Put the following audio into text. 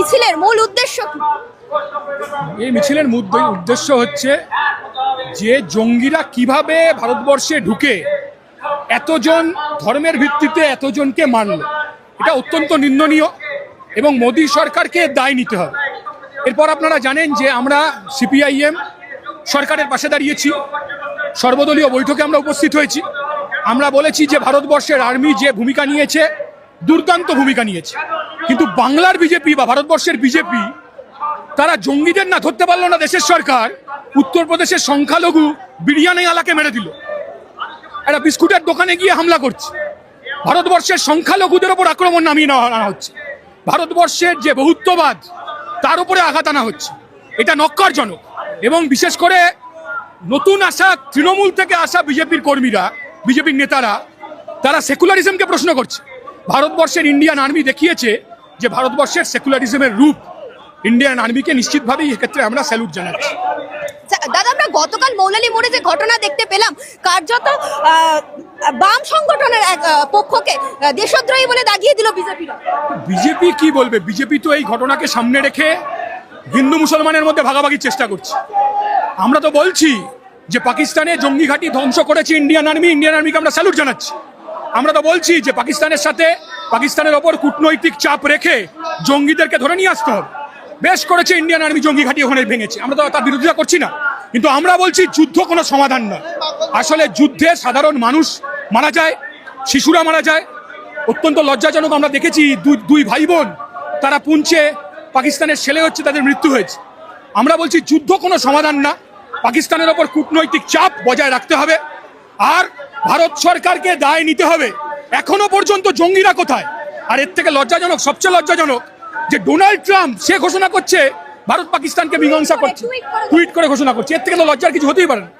মিছিলের মূল উদ্দেশ্য কি? এই মিছিলের উদ্দেশ্য হচ্ছে যে জঙ্গিরা কীভাবে ভারতবর্ষে ঢুকে এতজন ধর্মের ভিত্তিতে এতজনকে মারল, এটা অত্যন্ত নিন্দনীয় এবং মোদী সরকারকে দায় নিতে হবে। এরপর আপনারা জানেন যে আমরা সিপিআইএম সরকারের পাশে দাঁড়িয়েছি, সর্বদলীয় বৈঠকে আমরা উপস্থিত হয়েছি। আমরা বলেছি যে ভারতবর্ষের আর্মি যে ভূমিকা নিয়েছে, দুর্দান্ত ভূমিকা নিয়েছে। কিন্তু বাংলার বিজেপি বা ভারতবর্ষের বিজেপি, তারা জঙ্গিদের না ধরতে পারল না দেশের সরকার, উত্তরপ্রদেশের সংখ্যালঘু বিরিয়ানি আলাকে মেরে দিল। একটা বিস্কুটের দোকানে গিয়ে হামলা করছে। ভারতবর্ষের সংখ্যালঘুদের ওপর আক্রমণ নামিয়ে আনা হচ্ছে। ভারতবর্ষের যে বহুত্ববাদ, তার উপরে আঘাত আনা হচ্ছে। এটা নক্কারজনক। এবং বিশেষ করে নতুন আসা তৃণমূল থেকে আসা বিজেপির কর্মীরা, বিজেপির নেতারা, তারা সেকুলারিজমকে প্রশ্ন করছে। ভারতবর্ষের ইন্ডিয়ান আর্মি দেখিয়েছে যে ভারতবর্ষের সেকুলারিজমের রূপ ইন্ডিয়ান আর্মিকে নিশ্চিতভাবেই এক্ষেত্রে আমরা স্যালুট জানাচ্ছি। দাদা আমরা গতকাল মৌলালি মোড়ে যে ঘটনা দেখতে পেলাম কার্যত বাম সংগঠনের এক পক্ষকে দেশদ্রোহী বলে দাগিয়ে দিল বিজেপি। বিজেপি কি বলবে? বিজেপি তো এই ঘটনাকে সামনে রেখে হিন্দু মুসলমানের মধ্যে ভাগাভাগির চেষ্টা করছে। আমরা তো বলছি যে পাকিস্তানে জঙ্গি ঘাঁটি ধ্বংস করেছে ইন্ডিয়ান আর্মি ইন্ডিয়ান আর্মিকে আমরা স্যালুট জানাচ্ছি। আমরা তো বলছি যে পাকিস্তানের সাথে পাকিস্তানের ওপর কূটনৈতিক চাপ রেখে জঙ্গিদেরকে ধরে নিয়ে আসতে হবে। বেশ করেছে ইন্ডিয়ান আর্মি জঙ্গি ঘাঁটি ওখানে ভেঙেছে। আমরা তো তার বিরোধিতা করছি না। কিন্তু আমরা বলছি যুদ্ধ কোনো সমাধান নয়। আসলে যুদ্ধে সাধারণ মানুষ মারা যায়, শিশুরা মারা যায়। অত্যন্ত লজ্জাজনক আমরা দেখেছি দুই দুই ভাই বোন তারা পুঞ্চে পাকিস্তানের ছেলে হচ্ছে, তাদের মৃত্যু হয়েছে। আমরা বলছি যুদ্ধ কোনো সমাধান না। পাকিস্তানের ওপর কূটনৈতিক চাপ বজায় রাখতে হবে। আর ভারত সরকারকে দায় নিতে হবে। এখনও পর্যন্ত জঙ্গিরা কোথায়? আর এর থেকে লজ্জাজনক সবচেয়ে লজ্জাজনক যে ডোনাল্ড ট্রাম্প সে ঘোষণা করছে ভারত পাকিস্তানকে মীমাংসা করছে। টুইট করে ঘোষণা করছে। এর থেকে তো লজ্জার কিছু হতেই পারে না।